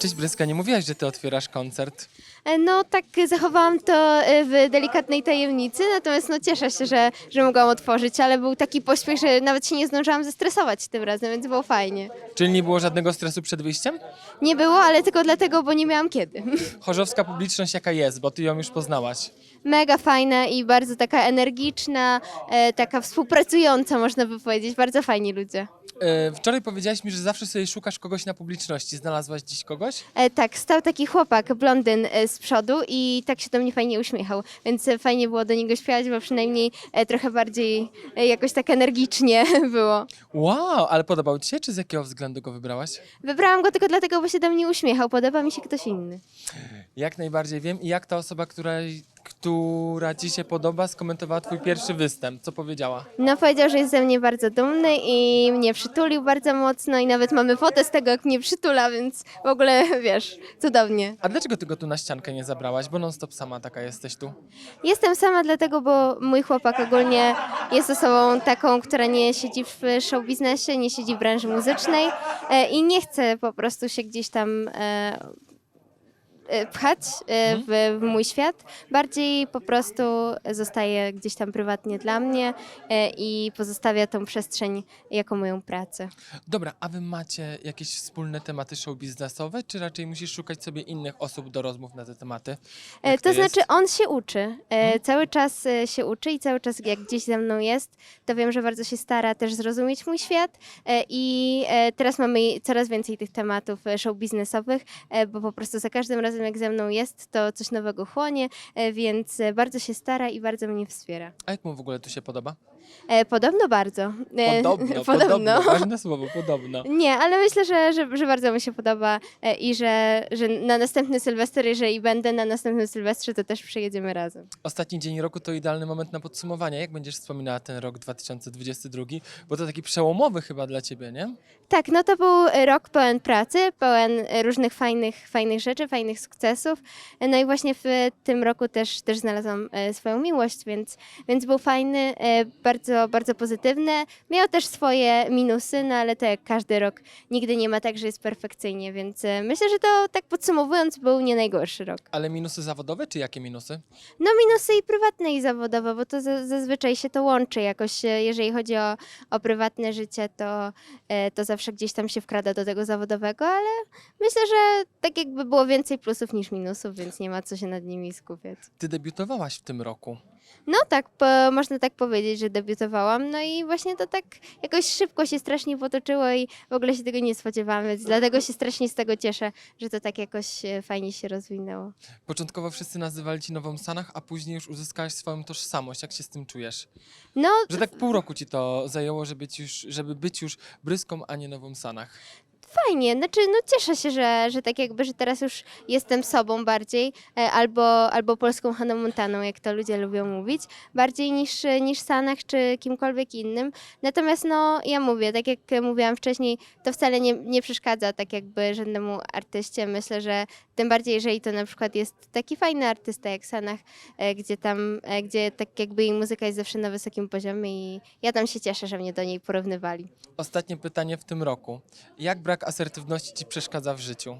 Cześć Bryska, nie mówiłaś, że ty otwierasz koncert. E, No tak zachowałam to e, w delikatnej tajemnicy, natomiast no cieszę się, że, że mogłam otworzyć, ale był taki pośpiech, że nawet się nie zdążyłam zestresować tym razem, więc było fajnie. Czyli nie było żadnego stresu przed wyjściem? Nie było, ale tylko dlatego, bo nie miałam kiedy. Chorzowska publiczność jaka jest, bo ty ją już poznałaś. Mega fajna i bardzo taka energiczna, e, taka współpracująca można by powiedzieć, bardzo fajni ludzie. E, Wczoraj powiedziałaś mi, że zawsze sobie szukasz kogoś na publiczności. Znalazłaś dziś kogoś? E, tak, stał taki chłopak, blondyn e, z przodu i tak się do mnie fajnie uśmiechał, więc e, fajnie było do niego śpiewać, bo przynajmniej e, trochę bardziej e, jakoś tak energicznie było. Wow, ale podobał ci się, czy z jakiego względu go wybrałaś? Wybrałam go tylko dlatego, bo się do mnie uśmiechał, podoba mi się ktoś inny. Jak najbardziej wiem i jak ta osoba, która, która ci się podoba, skomentowała twój pierwszy występ. Co powiedziała? No powiedział, że jest ze mnie bardzo dumny i mnie przytulił bardzo mocno i nawet mamy fotę z tego, jak mnie przytula, więc w ogóle, wiesz, cudownie. A dlaczego ty go tu na ściankę nie zabrałaś? Bo non stop sama taka jesteś tu. Jestem sama dlatego, bo mój chłopak ogólnie jest osobą taką, która nie siedzi w show biznesie, nie siedzi w branży muzycznej e, i nie chce po prostu się gdzieś tam e, pchać e, w, w mój świat. Bardziej po prostu zostaje gdzieś tam prywatnie dla mnie e, i pozostawia tą przestrzeń jako moją pracę. Dobra, a wy macie jakieś wspólne tematy show biznesowe, czy raczej musisz szukać sobie innych osób do rozmów na te tematy? E, Jak To? Mhm. znaczy, on się uczy. E, Cały czas e, się uczy i cały czas, jak gdzieś ze mną jest, to wiem, że bardzo się stara też zrozumieć mój świat. E, I e, teraz mamy coraz więcej tych tematów e, show biznesowych, e, bo po prostu za każdym razem, jak ze mną jest, to coś nowego chłonie, e, więc e, bardzo się stara i bardzo mnie wspiera. A jak mu w ogóle tu się podoba? E, Podobno bardzo. E, Podobno, podobno. Ważne słowo, podobno. Nie, ale myślę, że, że, że bardzo mi się podoba e, i że, że na następny Sylwester, jeżeli będę na następnym Sylwestrze, to też przyjedziemy razem. Ostatni dzień roku to idealny moment na podsumowanie. Jak będziesz wspominała ten rok 2022? Bo to taki przełomowy chyba dla ciebie, nie? Tak, no to był rok pełen pracy, pełen różnych fajnych, fajnych rzeczy, fajnych sukcesów. No i właśnie w tym roku też, też znalazłam e, swoją miłość, więc, więc był fajny, e, bardzo, bardzo pozytywny. Miał też swoje minusy, no ale to jak każdy rok, nigdy nie ma tak, że jest perfekcyjnie, więc e, myślę, że to tak podsumowując był nie najgorszy rok. Ale minusy zawodowe, czy jakie minusy? No minusy i prywatne i zawodowe, bo to za- zazwyczaj się to łączy jakoś, e, jeżeli chodzi o, o prywatne życie, to, e, to zawsze gdzieś tam się wkrada do tego zawodowego, ale myślę, że tak jakby było więcej plusów niż minusów, więc nie ma co się nad nimi skupiać. Ty debiutowałaś w tym roku. No tak, po, można tak powiedzieć, że debiutowałam, no i właśnie to tak jakoś szybko się strasznie potoczyło i w ogóle się tego nie spodziewałam, więc dlatego się strasznie z tego cieszę, że to tak jakoś e, fajnie się rozwinęło. Początkowo wszyscy nazywali ci Nową Sanach, a później już uzyskałaś swoją tożsamość. Jak się z tym czujesz? No, Że tak pół roku ci to zajęło, żeby, ci już, żeby być już Bryską, a nie Nową Sanach. Fajnie, znaczy no cieszę się, że, że tak jakby, że teraz już jestem sobą bardziej, e, albo, albo polską Hanną Montaną, jak to ludzie lubią mówić, bardziej niż, niż Sanach czy kimkolwiek innym. Natomiast no ja mówię, tak jak mówiłam wcześniej, to wcale nie, nie przeszkadza tak jakby żadnemu artyście. Myślę, że tym bardziej, jeżeli to na przykład jest taki fajny artysta jak Sanach, e, gdzie tam, e, gdzie tak jakby jej muzyka jest zawsze na wysokim poziomie i ja tam się cieszę, że mnie do niej porównywali. Ostatnie pytanie w tym roku. Jak brak asertywności ci przeszkadza w życiu?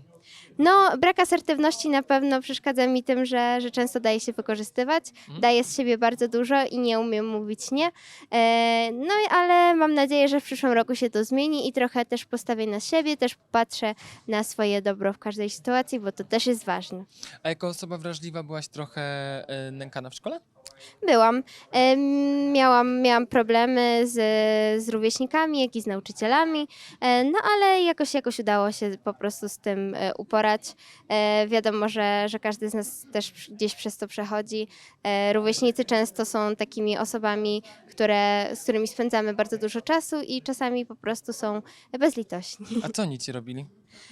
No, brak asertywności na pewno przeszkadza mi tym, że, że często daje się wykorzystywać, Mhm. daję z siebie bardzo dużo i nie umiem mówić nie. E, no, i- ale mam nadzieję, że w przyszłym roku się to zmieni i trochę też postawię na siebie, też patrzę na swoje dobro w każdej sytuacji, bo to też jest ważne. A jako osoba wrażliwa byłaś trochę e, nękana w szkole? Byłam. Miałam, miałam problemy z, z rówieśnikami, jak i z nauczycielami, e, no ale jakoś, jakoś udało się po prostu z tym e, uporać. E, wiadomo, że, że każdy z nas też gdzieś przez to przechodzi. Rówieśnicy często są takimi osobami, które, z którymi spędzamy bardzo dużo czasu i czasami po prostu są bezlitośni. A co oni ci robili?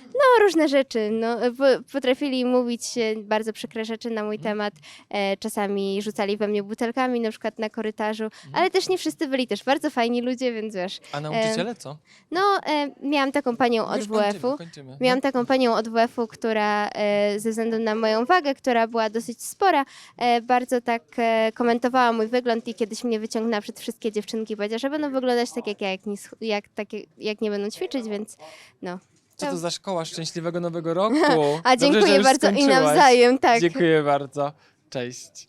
No, różne rzeczy. No, po- potrafili mówić e, bardzo przykre rzeczy na mój temat. E, czasami rzucali we mnie butelkami, na przykład na korytarzu, ale też nie wszyscy byli też bardzo fajni ludzie, więc wiesz. A nauczyciele co? No, e, miałam taką panią od Już kończymy, WF-u. kończymy. Miałam taką panią od WF-u, która e, ze względu na moją wagę, która była dosyć spora, e, bardzo tak e, komentowała mój wygląd i kiedyś mnie wyciągnęła przed wszystkie dziewczynki i powiedziała, że będą wyglądać tak jak ja, jak nie, sch- jak, tak, jak nie będą ćwiczyć, więc no. Co To- za szkoła szczęśliwego nowego roku? A Dobrze, że dziękuję już bardzo i skończyłaś. nawzajem, tak. Dziękuję bardzo. Cześć.